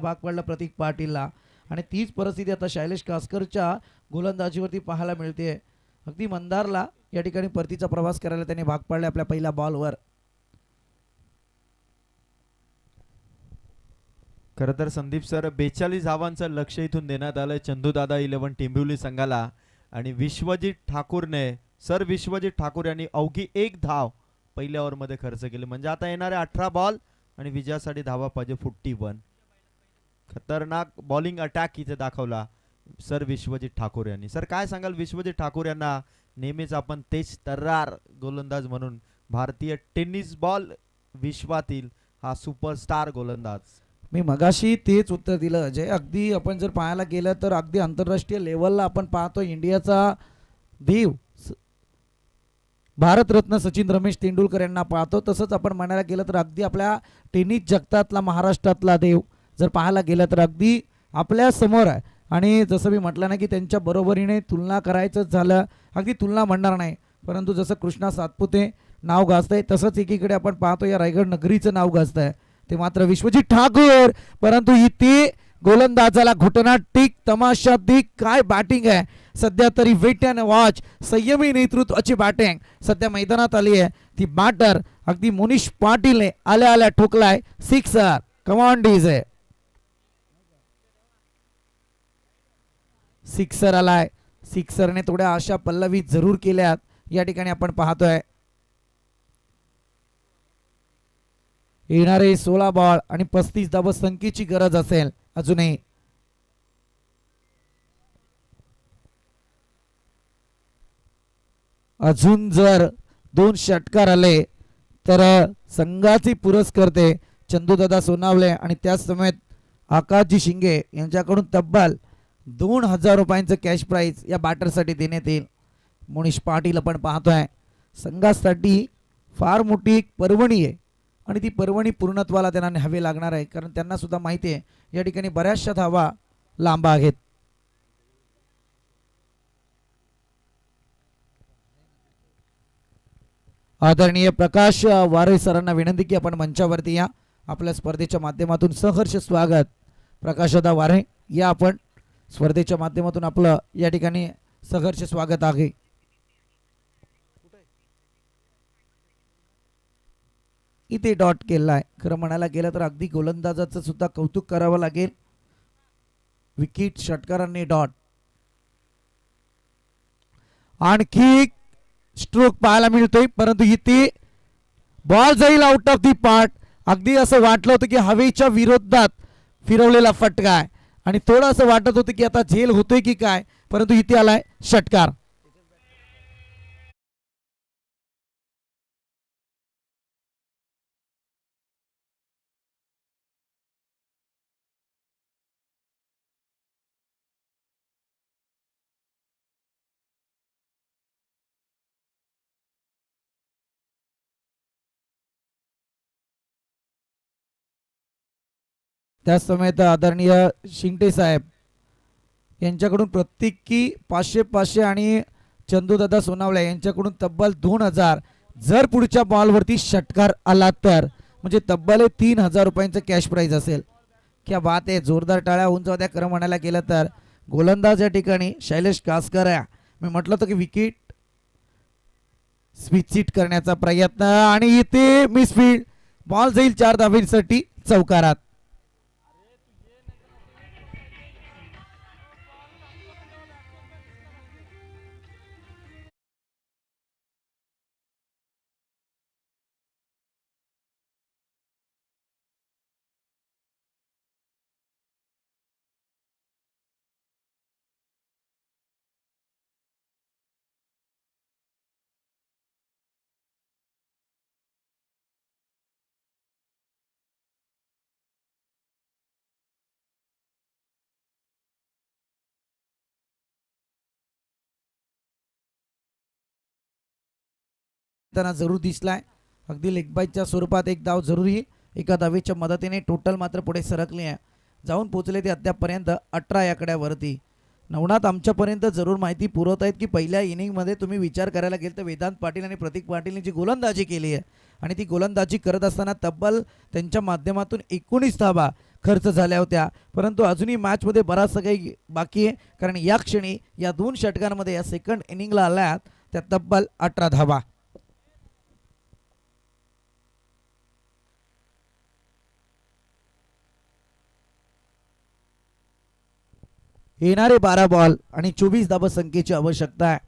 भाग पडला प्रतीक पाटीलला. आणि तीच परिस्थिती आता शैलेश कासकरच्या गोलंदाजीवरती पाहायला मिळते. अगदी मंदारला या ठिकाणी परतीचा प्रवास करायला त्याने भाग पाडले आपल्या पहिल्या बॉलवर. खरं तर संदीप सर बेचाळीस धावांचं लक्ष इथून देण्यात आलं चंदूदादा इलेव्हन टिंबिवली संघाला. आणि विश्वजित ठाकूरने सर विश्वजित ठाकूर यांनी अवघी एक धाव पहिल्या ओव्हरमध्ये खर्च केली. म्हणजे आता येणारे अठरा बॉल आणि विजयासाठी धावा पाहिजे फुट्टी वन. खतरनाक बॉलिंग अटॅक इथे दाखवला सर विश्वजित ठाकूर यांनी. सर काय सांगाल विश्वजित ठाकूर यांना? नेहमीच आपण तेज तर्रार गोलंदाज म्हणून भारतीय टेनिस बॉल विश्वातील हा सुपरस्टार गोलंदाज. मी मगाशी तेच उत्तर दिलं जे अगदी आपण जर पाहायला गेलं तर अगदी आंतरराष्ट्रीय लेवलला आपण पाहतो इंडियाचा देव. भारतरत्न सचिन रमेश तेंडुलकर यांना पाहतो. तसंच आपण म्हणायला गेलं तर अगदी आपल्या टेनिस जगतातला महाराष्ट्रातला देव. जर पाहायला गेलं तर अगदी आपल्यासमोर आहे. आणि जसं मी म्हटलं ना की त्यांच्या बरोबरीने तुलना करायचं झालं. अगदी तुलना म्हणणार नाही. परंतु जसं कृष्णा सातपुते नाव गाजतंय तसंच एकीकडे आपण पाहतो या रायगड नगरीचं नाव गाजतंय. ते मात्र विश्वजित ठाकूर! परंतु इथे गोलंदाजाला घुटना टिक तमाशा दिक काय बॅटिंग आहे? सध्या तरी वेट अँड वॉच संयमी नेतृत्वाची बॅटिंग सध्या मैदानात आली आहे. ती बॅटर अगदी मोनिश पाटीलने आल्या आल्या ठोकलाय. सिक्सर कमांड आहे सिक्सर आलाय. सिक्सरने थोड्या आशा पल्लवी जरूर केल्यात. या ठिकाणी आपण पाहतोय. येणारे सोळा बॉल आणि पस्तीस धाव संख्येची गरज असेल. अजूनही. अजून जर दोन षटकार आले तर संघाचे पुरस्कर्ते चंदूदादा सोनावले आणि त्याच समेत आकाशजी शिंगे यांच्याकडून तब्बल दोन हजार रुपयांचं कॅश प्राईज या बॅटरसाठी देण्यात येईल. मुनीश पाटील आपण पाहतोय संघासाठी फार मोठी एक पर्वणी आहे आणि ती पर्वणी पूर्णत्वाला त्यांना न्यावे लागणार आहे कारण त्यांना सुद्धा माहिती आहे या ठिकाणी बऱ्याचशा धावा लांबा आहेत. आदरणीय प्रकाश वारे सरांना विनंती की आपण मंचावरती या आपल्या स्पर्धेच्या माध्यमातून सहर्ष स्वागत. प्रकाशदा वारे या आपण स्पर्धेच्या माध्यमातून आपलं या ठिकाणी सहर्ष स्वागत आहे. इथे डॉट केला आहे खरं म्हणायला गेलं तर अगदी गोलंदाजाचं सुद्धा कौतुक करावं लागेल. विकेट षटकारांनी डॉट. आणखी स्ट्रोक पाहायला मिळतोय परंतु इथे बॉल जाईल आउट ऑफ दी पार्ट अगदी असं वाटलं होतं की हवेच्या विरोधात फिरवलेला फटका आहे. आणि थोडं असं वाटत होतं की आता झेल होतोय की काय परंतु इथे आलाय षटकार. त्याचसमेत आदरणीय शिंगटे साहेब यांच्याकडून प्रत्येकी पाचशे पाचशे आणि चंदूदादा सोनावळे यांच्याकडून तब्बल दोन हजार जर पुढच्या बॉलवरती षटकार आला तर म्हणजे तब्बल तीन हजार रुपयांचं कॅश प्राईज असेल. क्या बात आहे जोरदार टाळ्या होऊन जाऊ द्या खरं म्हणायला गेलं तर. गोलंदाज या ठिकाणी शैलेश कासकर या मी म्हटलं होतं की विकेट स्विचिट करण्याचा प्रयत्न आणि इथे मिसफील्ड बॉल जाईल चार धावींसाठी चौकारात. त्यांना जरूर दिसलाय. अगदी लेगबाईच्या स्वरूपात एक धाव जरुरी एका धावेच्या मदतीने टोटल मात्र पुढे सरकली आहे. जाऊन पोचले ते अद्यापपर्यंत अठरा आकड्यावरती नवनाथ आमच्यापर्यंत जरूर माहिती पुरवत आहेत की पहिल्या इनिंगमध्ये तुम्ही विचार करायला गेल तर वेदांत पाटील आणि प्रतीक पाटीलने जी गोलंदाजी केली आहे. आणि ती गोलंदाजी करत असताना तब्बल त्यांच्या माध्यमातून एकोणीस धाबा खर्च झाल्या होत्या. परंतु अजूनही मॅचमध्ये बराचसा काही बाकी आहे. कारण या क्षणी या दोन षटकांमध्ये या सेकंड इनिंगला आल्यात. त्या तब्बल अठरा धाबा येणारे बारा बॉल आणि चोवीस धावा संख्येची आवश्यकता आहे.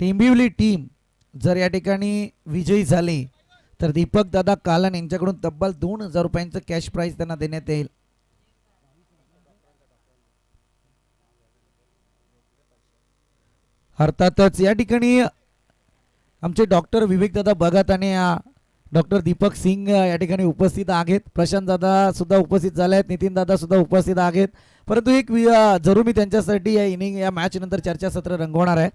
टिंबिवली टीम जर या ठिकाणी विजयी झाली तर दीपक दादा कालन यांच्याकडून तब्बल दोन हजार रुपयांचं कॅश प्राईज त्यांना देण्यात येईल. अर्थातच या ठिकाणी आमचे डॉक्टर विवेक दादा भगत आणि डॉक्टर दीपक सिंग या ठिकाणी उपस्थित आहेत. प्रशांत दादा सुद्धा उपस्थित झाले आहेत नितीन दादा सुद्धा उपस्थित आहेत. परंतु एक जरूर मी त्यांच्यासाठी या इनिंग या मॅच नंतर चर्चासत्र रंगवणार आहे.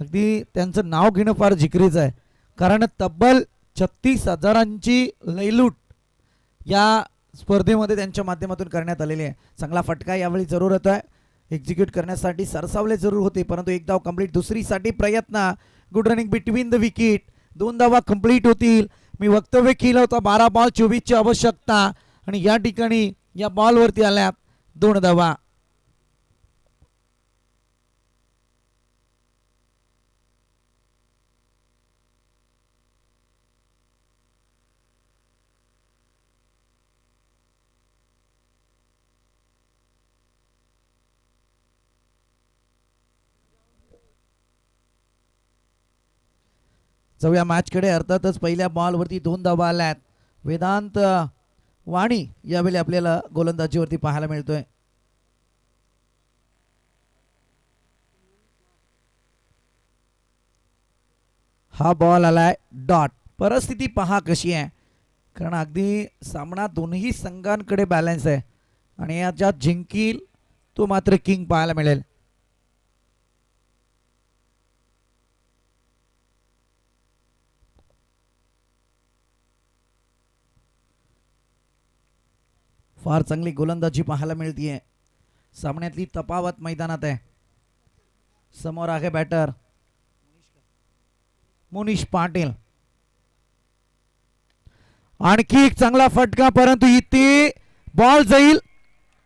अगदी त्यांचं नाव घेणं फार जिकरीचं आहे. कारण तब्बल छत्तीस हजारांची लयलूट या स्पर्धेमध्ये त्यांच्या माध्यमातून करण्यात आलेली आहे. चांगला फटका यावेळी जरूर होतो आहे एक्झिक्यूट करण्यासाठी सरसावले जरूर होते परंतु एक धाव कंप्लीट दुसरीसाठी प्रयत्न. Good running between the wicket दोन धावा कंप्लीट होतील. मी वक्तव्य केलं होतं बारा बॉल चोवीसची आवश्यकता. आणि या ठिकाणी या बॉलवरती आल्यात दोन धावा. जाऊया मॅचकडे. अर्थातच पहिल्या बॉलवरती दोन धावा आल्यात. वेदांत वाणी यावेळी आपल्याला गोलंदाजीवरती पाहायला मिळतोय. हा बॉल आलाय डॉट परिस्थिती पहा कशी आहे. कारण अगदी सामना दोन्ही संघांकडे बॅलन्स आहे. आणि याच्यात जिंकील तो मात्र किंग पाहायला मिळेल. फार चांगली गोलंदाजी पाहायला मिळतीये. सामन्यातली तपावत मैदानात आहे. समोर आहे बॅटर मुनीश पाटील. आणखी एक चांगला फटका परंतु इथे बॉल जाईल.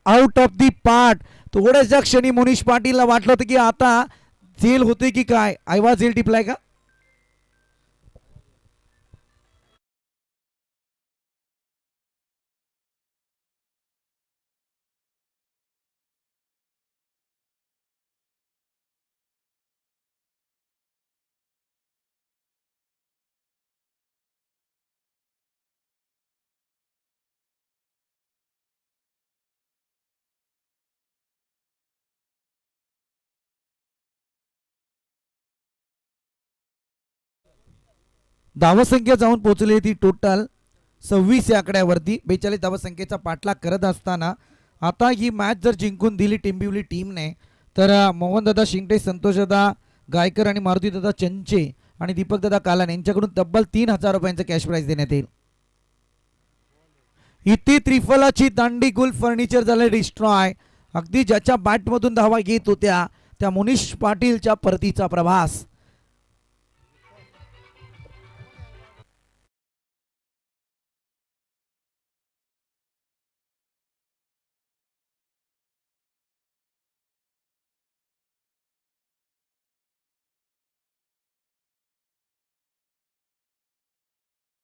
आउट ऑफ दी पार्ट थोड्याशा क्षणी मुनीश पाटीलला वाटलं होतं की आता झेल होते की काय? आयवा झेल टिपलाय का? धावसंख्या जाऊन पोहोचली ती टोटल सव्वीस या आकड्यावरती. बेचाळीस धावसंख्येचा पाठलाग करत असताना आता ही मॅच जर जिंकून दिली टिंबिवली टीमने तर मोहनदादा शिंगटे संतोषदादा गायकर आणि मारुतीदादा चंचे आणि दीपकदादा कालान यांच्याकडून तब्बल तीन हजार रुपयांचं कॅश प्राईज देण्यात येईल. इथे त्रिफलाची दांडी गुल फर्निचर झालं डिस्ट्रॉय अगदी ज्याच्या बॅटमधून धावा घेत होत्या त्या मुनिष पाटीलच्या परतीचा प्रवास.